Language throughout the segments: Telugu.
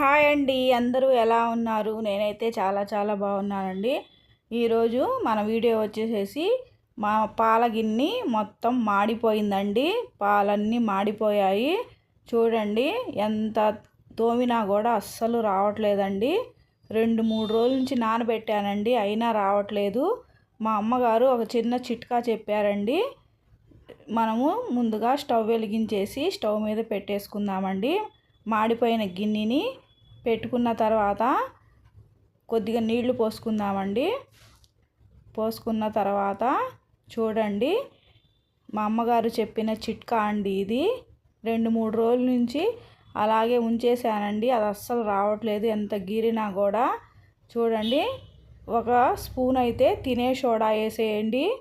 హాయ్ అండి అందరూ ఎలా ఉన్నారు? నేనైతే చాలా చాలా బాగున్నానండి. ఈరోజు మన వీడియో వచ్చేసేసి మా పాల గిన్నె మొత్తం మాడిపోయిందండి. పాలన్నీ మాడిపోయాయి. చూడండి ఎంత తోమినా కూడా అస్సలు రావట్లేదండి. రెండు మూడు రోజుల నుంచి నానబెట్టానండి అయినా రావట్లేదు. మా అమ్మగారు ఒక చిన్న చిట్కా చెప్పారండి. మనము ముందుగా స్టవ్ వెలిగించేసి స్టవ్ మీద పెట్టేసుకుందామండి. మాడిపోయిన గిన్నెని పెట్టుకున్న తర్వాత కొద్దిగా నీళ్ళు పోసుకుందామండి. పోసుకున్న తర్వాత చూడండి మా అమ్మగారు చెప్పిన చిట్కా అండి ఇది. రెండు మూడు రోజుల నుంచి అలాగే ఉంచేసానండి అది అస్సలు రావట్లేదు ఎంత గీరినా కూడా. చూడండి ఒక స్పూన్ అయితే తినే సోడా వేసేయండి.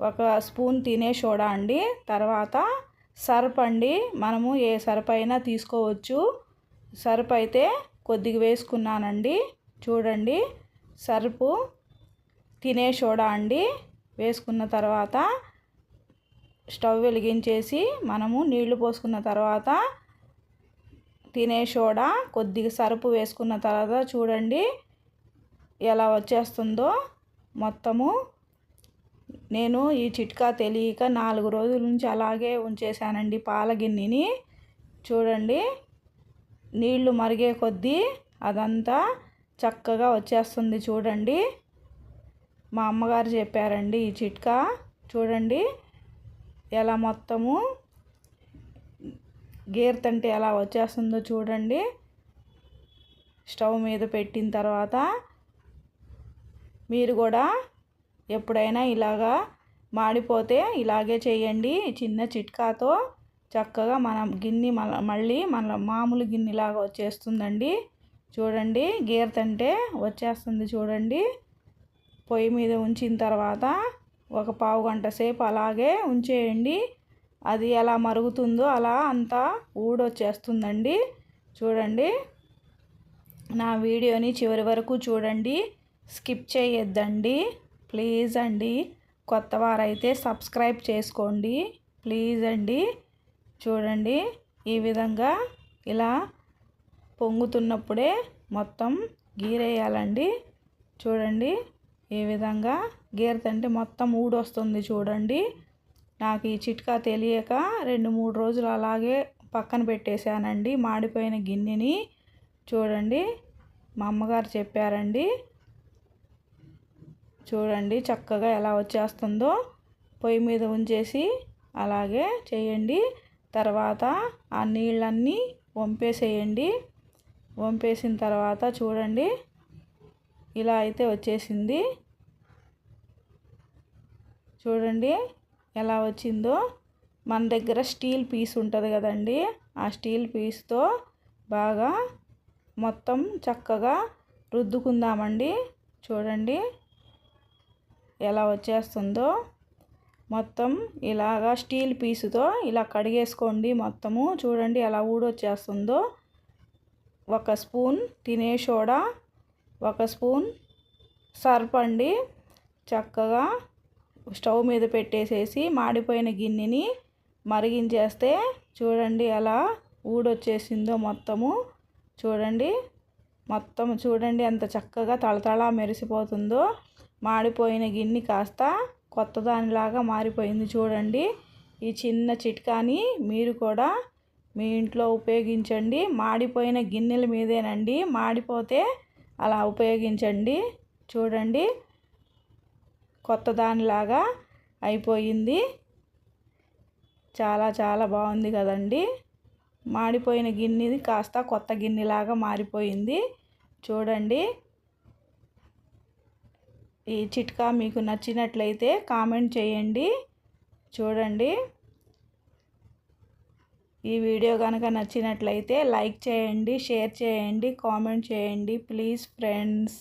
ఒక స్పూన్ తినే సోడా అండి. తర్వాత సర్ప్ అండి. మనము ఏ సర్ప్ అయినా తీసుకోవచ్చు. సర్ఫ్ అయితే కొద్దిగా వేసుకున్నానండి. చూడండి సర్పు తినే సోడా అండి. వేసుకున్న తర్వాత స్టవ్ వెలిగించేసి మనము నీళ్ళు పోసుకున్న తర్వాత తినే సోడా కొద్దిగా సరుపు వేసుకున్న తర్వాత చూడండి ఎలా వచ్చేస్తుందో. మొత్తము నేను ఈ చిట్కా తెలియక నాలుగు రోజుల నుంచి అలాగే ఉంచేసానండి పాల గిన్నెని. చూడండి నీళ్ళు మరిగే కొద్దీ అదంతా చక్కగా వచ్చేస్తుంది. చూడండి. మా అమ్మగారు చెప్పారండి ఈ చిట్కా. చూడండి. ఎలా మొత్తము గేర్తంటే ఎలా వచ్చేస్తుందో చూడండి. స్టవ్ మీద పెట్టిన తర్వాత మీరు కూడా ఎప్పుడైనా ఇలాగా మాడిపోతే ఇలాగే చేయండి చిన్న చిట్కాతో. చక్కగా మనం గిన్నె మళ్ళీ మన మామూలు గిన్నెలాగా వచ్చేస్తుందండి. చూడండి గీరతంటే వచ్చేస్తుంది చూడండి. పొయ్యి మీద ఉంచిన తర్వాత ఒక పావు గంట సేపు అలాగే ఉంచేయండి. అది ఎలా మరుగుతుందో అలా అంతా ఊడొచ్చేస్తుందండి. చూడండి నా వీడియోని చివరి వరకు చూడండి. స్కిప్ చేయొద్దండి. ప్లీజ్ అండి కొత్త వారైతే సబ్స్క్రైబ్ చేసుకోండి. ప్లీజ్ అండి. చూడండి. ఈ విధంగా ఇలా పొంగుతున్నప్పుడే మొత్తం గీరేయాలండి. చూడండి. ఈ విధంగా గీరతంటే మొత్తం ఊడొస్తుంది చూడండి. నాకు ఈ చిట్కా తెలియక రెండు మూడు రోజులు అలాగే పక్కన పెట్టేశానండి మాడిపోయిన గిన్నెని. చూడండి. మా అమ్మగారు చెప్పారండి. చూడండి చక్కగా ఎలా వచ్చేస్తుందో. పొయ్యి మీద ఉంచేసి అలాగే చేయండి. తర్వాత ఆ నీళ్ళన్నీ వంపేసేయండి. వంపేసిన తర్వాత చూడండి ఇలా అయితే వచ్చేసింది. చూడండి ఎలా వచ్చిందో. మన దగ్గర స్టీల్ పీస్ ఉంటుంది కదండి ఆ స్టీల్ పీస్తో బాగా మొత్తం చక్కగా రుద్దుకుందామండి. చూడండి ఎలా వచ్చేస్తుందో. మొత్తం ఇలాగా స్టీల్ పీసుతో ఇలా కడిగేసుకోండి మొత్తము. చూడండి ఎలా ఊడొచ్చేస్తుందో. ఒక స్పూన్ తినే సోడా ఒక స్పూన్ సర్ఫ్ అండి. చక్కగా స్టవ్ మీద పెట్టేసేసి మాడిపోయిన గిన్నెని మరిగించేస్తే చూడండి ఎలా ఊడొచ్చేసిందో మొత్తము. చూడండి మొత్తం చూడండి ఎంత చక్కగా తళతళ మెరిసిపోతుందో. మాడిపోయిన గిన్నె కాస్త కొత్త దానిలాగా మారిపోయింది చూడండి. ఈ చిన్న చిట్కాని మీరు కూడా మీ ఇంట్లో ఉపయోగించండి. మాడిపోయిన గిన్నెల మీదేనండి. మాడిపోతే అలా ఉపయోగించండి. చూడండి. కొత్త దానిలాగా అయిపోయింది. చాలా చాలా బాగుంది కదండి. మాడిపోయిన గిన్నెది కాస్త కొత్త గిన్నెలాగా మారిపోయింది. చూడండి. ఈ చిట్కా మీకు నచ్చినట్లయితే కామెంట్ చేయండి. చూడండి. ఈ వీడియో కనుక నచ్చినట్లయితే లైక్ చేయండి షేర్ చేయండి కామెంట్ చేయండి. Please friends.